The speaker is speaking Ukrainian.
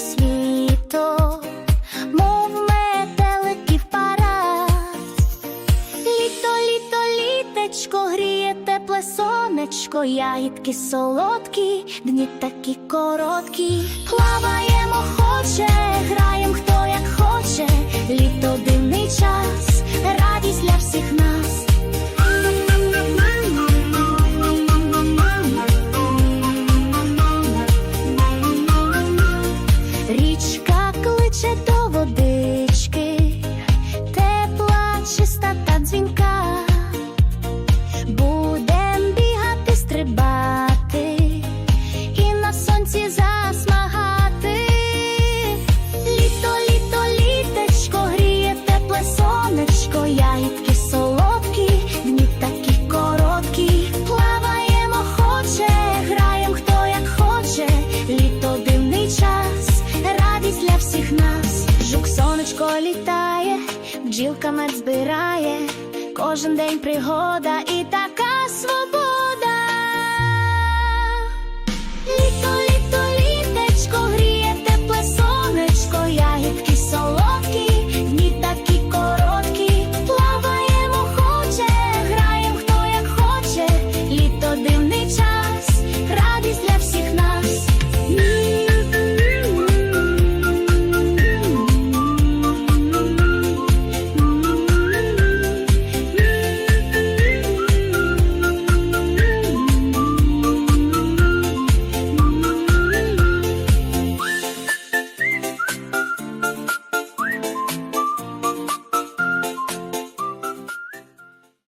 Світо мов метеликів пара, літо, літо, літечко, гріє тепле сонечко, ягідки солодкі, дні такі короткі, плаваємо, хоче грати. Всіх нас. Жук сонечко літає, бджілка мед збирає, кожен день пригода і така свобода.